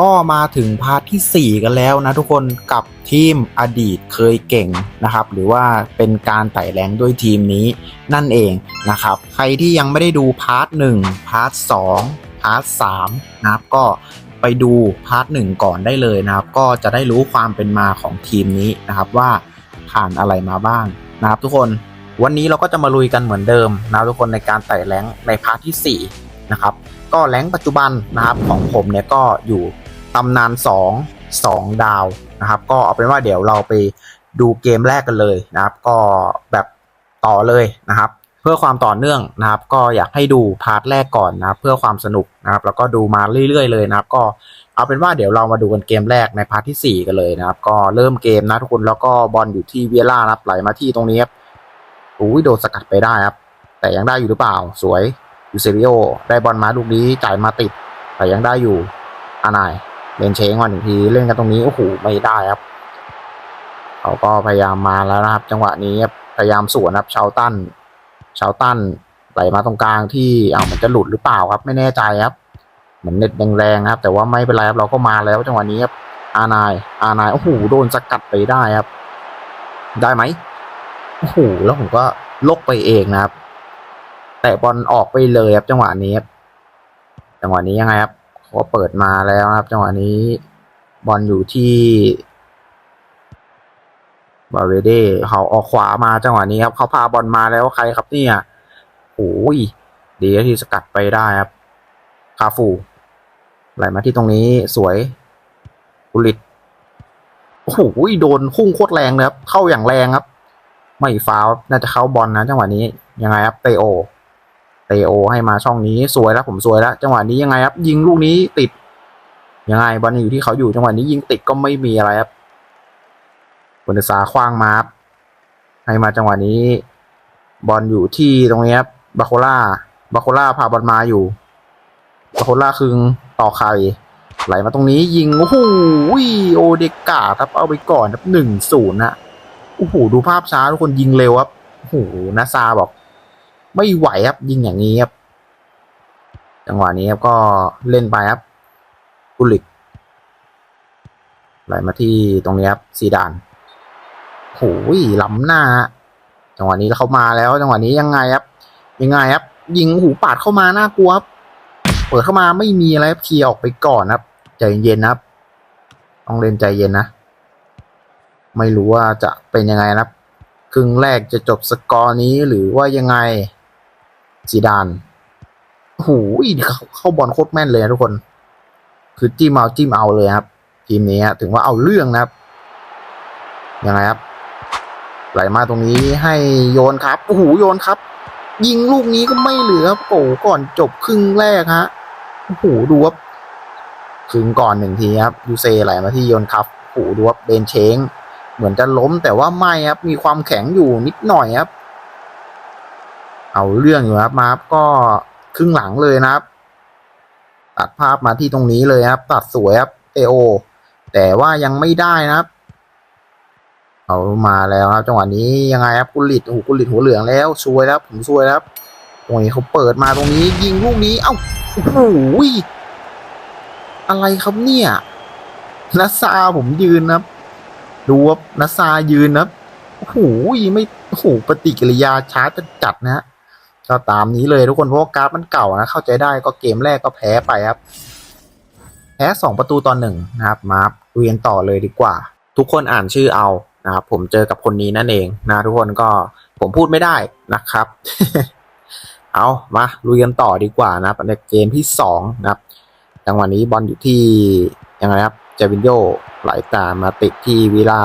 ก็มาถึงพาร์ทที่ 4 กันแล้วนะทุกคนกับทีมอดีตเคยเก่งนะครับ หรือว่าเป็นการไต่แรงด้วยทีมนี้นั่นเองนะครับ ใครที่ยังไม่ได้ดูพาร์ท1พาร์ท2พาร์ท3นะครับก็ไปดูพาร์ทหนึ่งก่อนได้เลยนะครับ ก็จะได้รู้ความเป็นมาของทีมนี้นะครับว่าผ่านอะไรมาบ้างนะครับทุกคนวันนี้เราก็จะมาลุยกันเหมือนเดิมนะทุกคนในการไต่แรงในพาร์ทที่ 4 นะครับ ก็แรงปัจจุบันนะครับของผมเนี่ยก็อยู่ตำนาน 2 2 ดาวนะครับ ก็เอาเป็นว่าเดี๋ยวเราไปดูเกมแรกกันเลยนะครับ ก็แบบต่อเลยนะครับ เพื่อความต่อเนื่องนะครับ ก็อยากให้ดูพาร์ทแรกก่อนนะครับ เพื่อความสนุกนะครับ แล้วก็ดูมาเรื่อยๆเลยนะครับ ก็เอาเป็นว่าเดี๋ยวเรามาดูกันเกมแรกในพาร์ทที่ 4 กันเลยนะครับ ก็เริ่มเกมนะทุกคนแล้วก็บอลอยู่ที่เวียร่านะครับไหลมาที่ตรงนี้ครับอุ้ยโดนสกัดไปได้ครับ แต่ยังได้อยู่หรือเปล่าสวย ยูเซริโอได้บอลมาลูกนี้จ่ายมาติด แต่ยังได้อยู่อานายเลนเชงมาหนึ่งทีเล่นกันตรงนี้โอ้โหไม่ได้ครับ เขาก็พยายามมาแล้วนะครับ จังหวะนี้พยายามสวนครับชาวตันชาวตันไหลมาตรงกลางที่เอามันจะหลุดหรือเปล่าครับ ไม่แน่ใจครับเหมือนเน็ตแรงๆครับ แต่ว่าไม่เป็นไรครับเราก็มาแล้วจังหวะนี้ครับอานายอานายโอ้โหโดนสกัดไปได้ครับ ได้ไหมโอ้โหแล้วผมก็ลกไปเองนะครับ แต่บอลออกไปเลยครับจังหวะนี้ครับจังหวะนี้ยังไงครับเขาเปิดมาแล้วครับ จังหวะนี้บอลอยู่ที่บาเวเดเขาออกขวามาจังหวะนี้ครับเขาพาบอลมาแล้วใครครับเนี่ยโอ้ยดีที่สกัดไปได้ครับคาฟูไหลมาที่ตรงนี้สวยกุลิตโอ้โหโดนพุ่งโคตรแรงเลยครับ เข้าอย่างแรงครับ ไม่ฟาวน่าจะเข้าบอลนะจังหวะนี้ยังไงครับเตโอ ตโอให้มาช่องนี้สวยแล้วผมสวยแล้ว จังหวะนี้ยังไงครับ ยิงลูกนี้ติด ยังไงบอลอยู่ที่เขาอยู่จังหวะนี้ยิงติดก็ไม่มีอะไรครับบนเดซาคว้างมาครับให้มาจังหวะนี้ บอลอยู่ที่ตรงนี้ครับบาโคล่าบาโคล่าพาบอลมาอยู่บาโคล่าคึงต่อไข่ไหลมาตรงนี้ยิงโอ้โหโอเดกาครับเอาไปก่อนครับหนึ่งศูนย์นะโอ้โหดูภาพช้าทุกคนยิงเร็วครับโอ้โหนาซาบอก ไม่ไหวครับยิงอย่างนี้ครับจังหวะนี้ครับก็เล่นไปครับกุลิตไหลมาที่ตรงนี้ครับซีดานโหยล้ำหน้า จังหวะนี้แล้วเขามาแล้ว จังหวะนี้ยังไงครับ ยังไงครับ ยิงหูปาดเข้ามาน่ากลัวครับเปิดเข้ามาไม่มีอะไรเคลียร์ออกไปก่อนครับใจเย็นนะครับต้องเล่นใจเย็นนะไม่รู้ว่าจะเป็นยังไงนะครับ ครึ่งแรกจะจบสกอร์นี้หรือว่ายังไง จีดานโอ้โหเข้าเข้าบอลโคตรแม่นเลยนะทุกคน คือจิ้มเอาจิ้มเอาเลยครับ ทีมนี้ถึงว่าเอาเรื่องนะครับยังไงครับ ไหลมาตรงนี้ให้โยนครับโอ้โหโยนครับ ยิงลูกนี้ก็ไม่เหลือโอ้ก่อนจบครึ่งแรกฮะโอ้โหดูครับครึ่งก่อนหนึ่งทีครับยูเซไหลมาที่โยนครับโอ้โหดูครับเบนเชง เหมือนจะล้มแต่ว่าไม่ครับ มีความแข็งอยู่นิดหน่อยครับ เอาเรื่องอยู่ครับมาครับก็ครึ่งหลังเลยนะครับ ตัดภาพมาที่ตรงนี้เลยครับ ตัดสวยครับเอโอแต่ว่ายังไม่ได้นะครับ เอามาแล้วครับ จังหวะนี้ยังไงครับกุลิตโอ้กุลิตหัวเหลืองแล้วซวยแล้วผมซวยแล้วตรงนี้เขาเปิดมาตรงนี้ ยิงลูกนี้ เอ้าโอ้โหอะไรครับเนี่ยนัสซาผมยืนนะครับดูว่านัสซายืนนะโอ้โหไม่โอ้โหปฏิกิริยาช้าจัดจัดนะฮะ ก็ตามนี้เลยทุกคนเพราะว่ากราฟมันเก่านะเข้าใจได้ก็เกมแรกก็แพ้ไปครับ แพ้สองประตูตอนหนึ่งนะครับมาเรียนต่อเลยดีกว่า ทุกคนอ่านชื่อเอานะครับผมเจอกับคนนี้นั่นเองนะทุกคนก็ผมพูดไม่ได้นะครับ เอามาลุยกันต่อดีกว่านะครับในเกมที่สองนะครับจังหวะนี้บอลอยู่ที่ยังไงครับเจวินโยไหลตามมาติดที่วีลา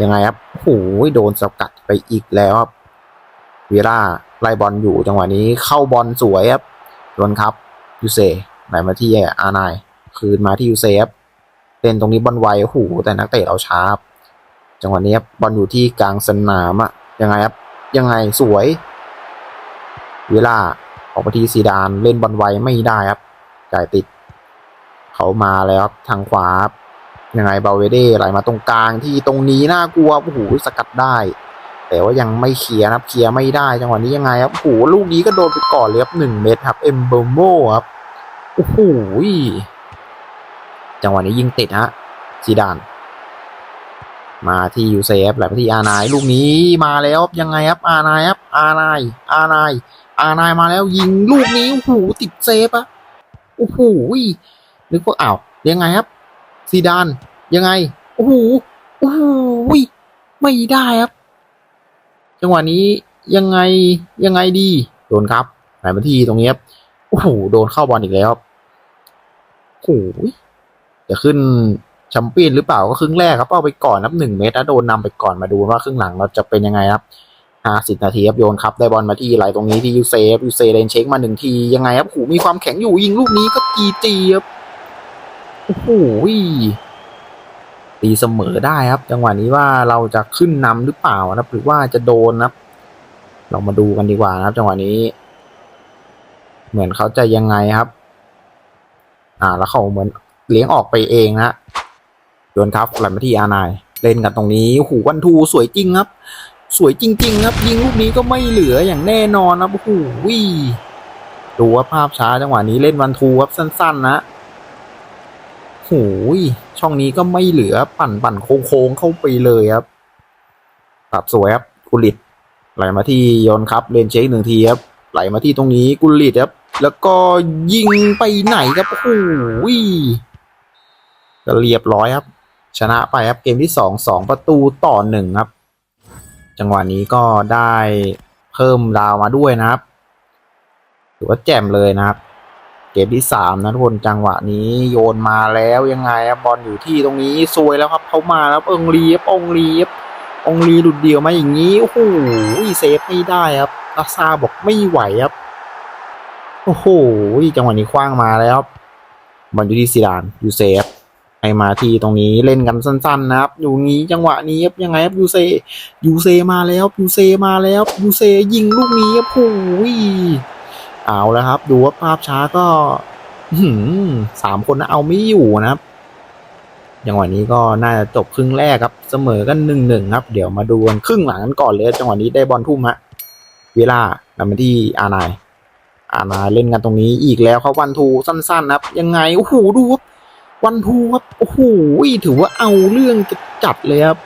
ยังไงครับโอ้โหโดนสกัดไปอีกแล้วครับวีลา ไล่บอลอยู่จังหวะนี้เข้าบอลสวยครับโดนครับยูเซไหลมาที่อานายคืนมาที่ยูเซฟเล่นตรงนี้บอลไวโอ้โหแต่นักเตะเราช้าจังหวะนี้ครับบอลอยู่ที่กลางสนามอะยังไงครับยังไงสวย เวลาออกไปที่ซีดานเล่นบอลไวไม่ได้ครับจ่ายติด เขามาแล้วครับทางขวายังไงเบาเวเด้ไหลมาตรงกลางที่ตรงนี้น่ากลัวโอ้โหสกัดได้ แต่ว่ายังไม่เคลียร์นะครับเคลียร์ไม่ได้จังหวะนี้ยังไงครับโอ้โหลูกนี้ก็โดนไปก่อนเลยครับหนึ่งเมตรครับเอ็มเบอร์โมครับโอ้โหจังหวะนี้ยิงติดฮะซีดาน มาที่ยูเซฟไหลไปที่อาร์ไนลูกนี้มาแล้วยังไงครับอาร์ไนครับอาร์ไนอาร์ไนอาร์ไนมาแล้วยิงลูกนี้โอ้โหติดเซฟอะโอ้โหนึกว่าอ้าวยังไงครับซีดานยังไงโอ้โหโอ้โหไม่ได้ครับ จังหวะนี้ยังไงยังไงดี โดนครับไหลมาที่ตรงนี้ครับโอ้โหโดนเข้าบอลอีกแล้วโอ้โหจะขึ้นแชมเปี้ยนหรือเปล่าก็ครึ่งแรกครับเอาไปก่อนนับหนึ่งเมตรนะโดนนำไปก่อนมาดูว่าครึ่งหลังเราจะเป็นยังไงครับห้าสิบนาทีครับโยนครับได้บอลมาที่ไหลตรงนี้ที่ยูเซฟยูเซเลนเช็คมาหนึ่งทียังไงครับโอ้โหมีความแข็งอยู่ยิงลูกนี้ก็จีจีครับโอ้โห ตีเสมอได้ครับ จังหวะนี้ว่าเราจะขึ้นนำหรือเปล่านะครับ หรือว่าจะโดนนะครับ เรามาดูกันดีกว่านะครับ จังหวะนี้ เหมือนเขาจะยังไงครับ อ่า แล้วเขาเหมือนเลี้ยงออกไปเองนะโยนครับไหลมาที่อาร์นายเล่นกันตรงนี้โอ้โหวันทูสวยจริงครับ สวยจริง ๆ ครับ ยิงลูกนี้ก็ไม่เหลืออย่างแน่นอนนะโอ้โหดูว่าภาพช้าจังหวะนี้เล่นวันทูครับสั้น ๆ นะ หช่องนี้ก็ไม่เหลือปั่นปั่นโค้งเข้าไปเลยครับปรับสวยครับกุลิตไหลมาที่ยนครับเลนเช็คหนึ่งทีครับไหลมาที่ตรงนี้กุลิตครับ แล้วก็ยิงไปไหนครับโอ้โหก็เรียบร้อยครับ ชนะไปครับเกมที่สองสองประตูต่อหนึ่งครับ จังหวะนี้ก็ได้เพิ่มดาวมาด้วยนะครับ ถือว่าแจ่มเลยนะครับ เกมที่สามนะทุกคนจังหวะนี้โยนมาแล้วยังไงบอลอยู่ที่ตรงนี้ซวยแล้วครับเขามาแล้วองรีครับองรีครับองรีหลุดเดียวมาอย่างนี้โอ้โหเซฟไม่ได้ครับอาซาบอกไม่ไหวครับโอ้โหจังหวะนี้คว้างมาแล้วบอลอยู่ที่ซีดานยูเซฟให้มาที่ตรงนี้เล่นกันสั้นๆนะครับ อยู่นี้จังหวะนี้ครับยังไงครับยูเซยูเซมาแล้วยูเซมาแล้วยูเซยิงลูกนี้ครับโอ้ย เอาแล้วครับ ดูว่าภาพช้าก็สามคนนะเอาไม่อยู่นะครับจังหวะนี้ก็น่าจะจบครึ่งแรกครับเสมอกันหนึ่งหนึ่งครับ เดี๋ยวมาดูกันครึ่งหลังกันก่อนเลยจังหวะนี้ได้บอลทุ่มฮะเวลานำมาที่อานายอานายเล่นกันตรงนี้อีกแล้วครับวันทูสั้นๆนะครับ ยังไงโอ้โหดูครับวันทูครับโอ้โหถือว่าเอาเรื่องจัดเลยครับ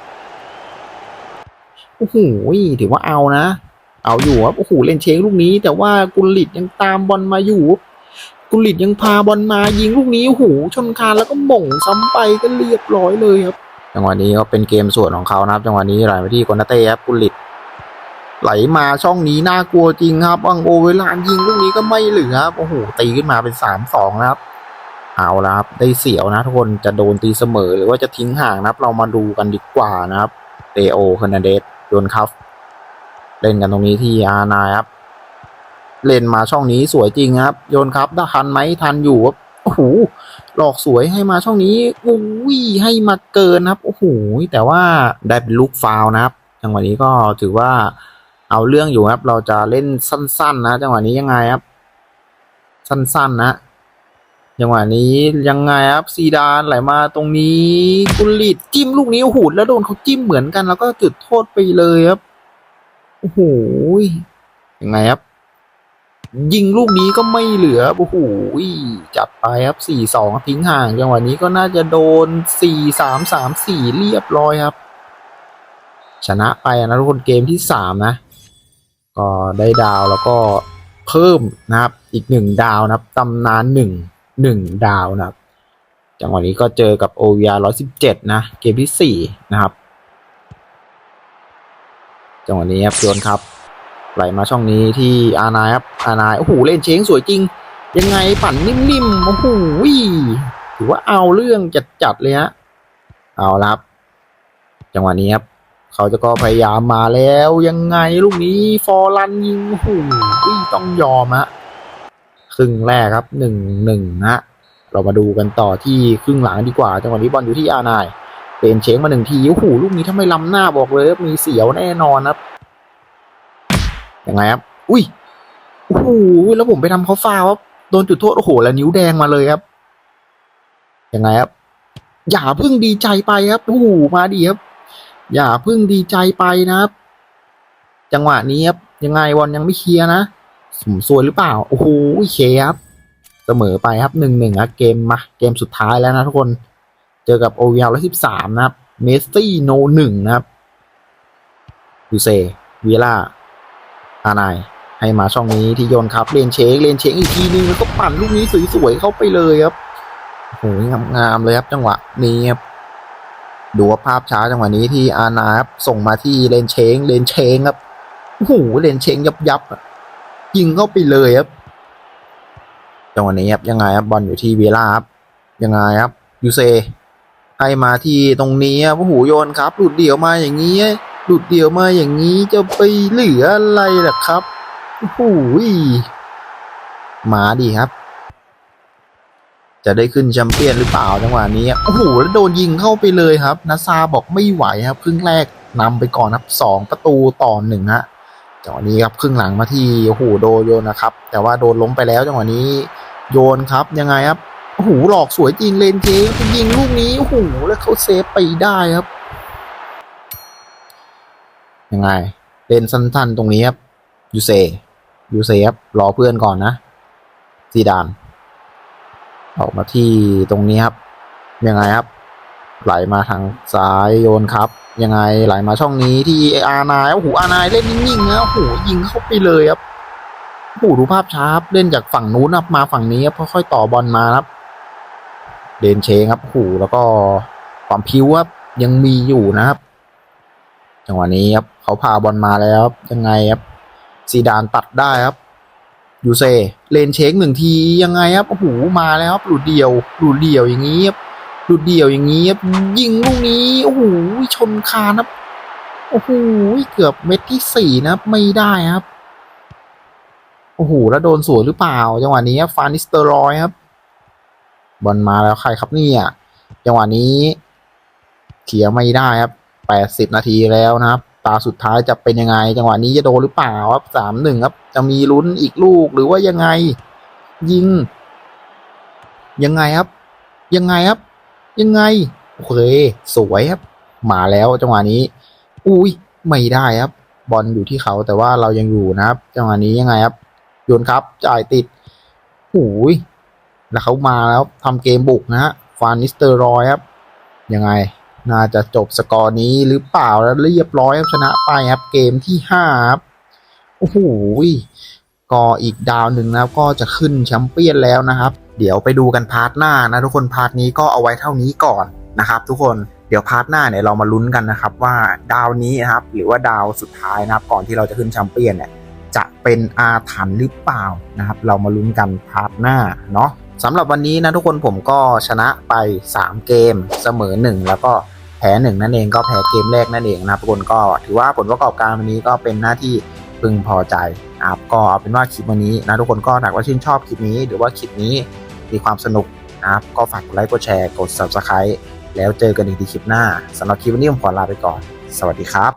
โอ้โหถือว่าเอานะ เอาอยู่ครับโอ้โหเล่นเชงลูกนี้ แต่ว่ากุลิตยังตามบอลมาอยู่ กุลิตยังพาบอลมายิงลูกนี้โอ้โหชนคานแล้วก็หม่งซ้ำไปก็เรียบร้อยเลยครับจังหวะนี้ก็เป็นเกมส่วนของเขานะครับจังหวะนี้ไหลไปที่กอนาเต้ครับกุลิตไหลมาช่องนี้น่ากลัวจริงครับวังโอเวลานยิงลูกนี้ก็ไม่เหลือครับโอ้โหตีขึ้นมาเป็นสามสองนะครับเอาละครับได้เสียวนะทุกคนจะโดนตีเสมอหรือว่าจะทิ้งห่างนะครับ เรามาดูกันดีกว่านะครับเตโอคานาเดสโยนครับ เล่นกันตรงนี้ที่อานาครับเล่นมาช่องนี้สวยจริงครับ โยนครับได้ทันไหมทันอยู่ครับโอ้โหหลอกสวยให้มาช่องนี้อุ้ยให้มาเกินครับโอ้โหแต่ว่าได้เป็นลูกฟาวนะครับจังหวะนี้ก็ถือว่าเอาเรื่องอยู่ครับ เราจะเล่นสั้น ๆ นะจังหวะนี้ยังไงครับ สั้นๆนะจังหวะนี้ยังไงครับซีดานไหลมาตรงนี้กุลิตจิ้มลูกนี้โอ้โหแล้วโดนเขาจิ้มเหมือนกัน แล้วก็จุดโทษไปเลยครับ อ้โหยังไงครับ ยิงลูกนี้ก็ไม่เหลือโอ้โหจับไปครับสี่สองทิ้งห่างจังหวะนี้ก็น่าจะโดนสี่สามสามสี่เรียบร้อยครับ ชนะไปนะทุกคนเกมที่สามนะ ก็ได้ดาวแล้วก็เพิ่มนะครับ อีกหนึ่งดาวนะครับตำนานหนึ่งหนึ่งดาวนะครับจังหวะนี้ก็เจอกับโอวีอาร้อยสิบเจ็ดนะ เกมที่สี่นะครับ จังหวะนี้ครับโยนครับ ไหลมาช่องนี้ที่อานายครับอานายโอ้โหเล่นเชงสวยจริง ยังไงปั่นนิ่มๆโอ้โหถือว่าเอาเรื่องจัดๆเลยฮะเอาละครับ จังหวะนี้ครับเขาจะก็พยายามมาแล้วยังไงลูกนี้ฟอร์ลันยิงโอ้โหต้องยอมฮะครึ่งแรกครับหนึ่งหนึ่งฮะเรามาดูกันต่อที่ครึ่งหลังดีกว่า จังหวะนี้บอลอยู่ที่อานาย นเชงมาหนึ่งทีโอ้โหลูกนี้ถ้าไม่ล้ำหน้าบอกเลยว่ามีเสียวแน่นอนครับยังไงครับ อุ้ยโอ้โหแล้วผมไปทำเขาฟาวครับโดนจุดโทษโอ้โห แล้วนิ้วแดงมาเลยครับยังไงครับ อย่าเพิ่งดีใจไปครับโอ้โหมาดีครับ อย่าเพิ่งดีใจไปนะครับ จังหวะนี้ครับยังไงบอลยังไม่เคลียร์นะสมซวยหรือเปล่าโอ้โหเคครับเสมอไปครับหนึ่งหนึ่งครับเกมมาเกมสุดท้ายแล้วนะทุกคน เจอกับโอเวียลร้อยสิบสามนะครับ เมสซี่โนหนึ่งนะครับยูเซวีล่าอานาย ให้มาช่องนี้ที่โยนครับเลนเชคเลนเชคอีกทีนึงแล้วก็ปั่นลูกนี้สวยๆเข้าไปเลยครับโอ้โหงามๆเลยครับจังหวะนี้ครับดูว่าภาพช้าจังหวะนี้ที่อานาครับส่งมาที่เลนเชงเลนเชงครับโอ้โหเลนเชงยับยับๆอะยิงเข้าไปเลยครับจังหวะนี้ครับยังไงครับบอลอยู่ที่เวล่าครับยังไงครับยูเซ ให้มาที่ตรงนี้ครับโอ้โหโยนครับ หลุดเดี่ยวมาอย่างนี้ หลุดเดี่ยวมาอย่างนี้จะไปเหลืออะไรล่ะครับโอ้โหมาดีครับ จะได้ขึ้นแชมเปี้ยนหรือเปล่าจังหวะนี้โอ้โหแล้วโดนยิงเข้าไปเลยครับนาซาบอกไม่ไหวครับครึ่งแรกนำไปก่อนครับสองประตูต่อหนึ่งฮะจังหวะนี้ครับครึ่งหลังมาที่โอ้โหโดนโยนนะครับ แต่ว่าโดนล้มไปแล้วจังหวะนี้โยนครับยังไงครับ โอ้โหหลอกสวยจริงเลนเจยิงลูกนี้โอ้โหแล้วเขาเซฟไปได้ครับ ยังไง เลนสั้นๆตรงนี้ครับยูเซยูเซครับรอเพื่อนก่อนนะซีดานออกมาที่ตรงนี้ครับ ยังไงครับ ไหลมาทางซ้ายโยนครับ ยังไงไหลมาช่องนี้ที่อานายโอ้โหอานายเล่นนิ่งๆนะโอ้โหยิงเข้าไปเลยครับโอ้โหดูภาพช้าครับเล่นจากฝั่งนู้นมาฝั่งนี้ครับค่อยๆต่อบอลมาครับ เดนเชงครับโอ้แล้วก็ความพิ้วครับยังมีอยู่นะครับ จังหวะนี้ครับเขาพาบอลมาแล้วครับยังไงครับซีดานตัดได้ครับยูเซเลนเชงหนึ่งทียังไงครับโอ้โหมาแล้วครับหลุดเดียวหลุดเดียวอย่างนี้ครับหลุดเดียวอย่างนี้ครับยิงลูกนี้โอ้โหชนคานครับโอ้โหเกือบเม็ดที่สี่นะครับไม่ได้ครับโอ้โหแล้วโดนสวนหรือเปล่า จังหวะนี้ครับฟานิสเตอร์รอยครับ บอลมาแล้วใครครับเนี่ยจังหวะนี้เคลียไม่ได้ครับแปดสิบนาทีแล้วนะครับ ตาสุดท้ายจะเป็นยังไง จังหวะนี้จะโดนหรือเปล่าครับสามหนึ่งครับ จะมีลุ้นอีกลูกหรือว่ายังไง ยิง ยังไงครับ ยังไงครับ ยังไงโอเคสวยครับ มาแล้วจังหวะนี้ อุ้ยไม่ได้ครับ บอลอยู่ที่เขาแต่ว่าเรายังอยู่นะครับ จังหวะนี้ยังไงครับโยนครับจ่ายติดหูย แล้วเขามาแล้วทำเกมบุกนะฮะฟานนิสเตอร์รอยครับ ยังไง น่าจะจบสกอร์นี้หรือเปล่าแล้วเรียบร้อยครับชนะไปครับ เกมที่ห้าครับ โอ้โหก็อีกดาวหนึ่งนะครับก็จะขึ้นแชมเปี้ยนแล้วนะครับ เดี๋ยวไปดูกันพาร์ทหน้านะทุกคนพาร์ทนี้ก็เอาไว้เท่านี้ก่อนนะครับ ทุกคนเดี๋ยวพาร์ทหน้าเนี่ยเรามาลุ้นกันนะครับว่าดาวนี้นะครับ หรือว่าดาวสุดท้ายนะครับ ก่อนที่เราจะขึ้นแชมเปี้ยนเนี่ยจะเป็นอาถรรพ์หรือเปล่านะครับ เรามาลุ้นกันพาร์ทหน้าเนาะ สำหรับวันนี้นะทุกคนผมก็ชนะไป 3 เกมเสมอ 1 แล้วก็แพ้1นั่นเองก็แพ้เกมแรกนั่นเองนะครับทุกคนก็ถือว่าผลประกอบการวันนี้ก็เป็นหน้าที่พึงพอใจนะครับก็เอาเป็นว่าคลิปวันนี้นะทุกคนก็หากว่าชื่นชอบคลิปนี้ หรือว่าคลิปนี้มีความสนุกนะครับก็ฝากกดไลค์กดแชร์กด subscribe แล้วเจอกันอีกที่คลิปหน้าสำหรับคลิปวันนี้ผมขอลาไปก่อน สวัสดีครับ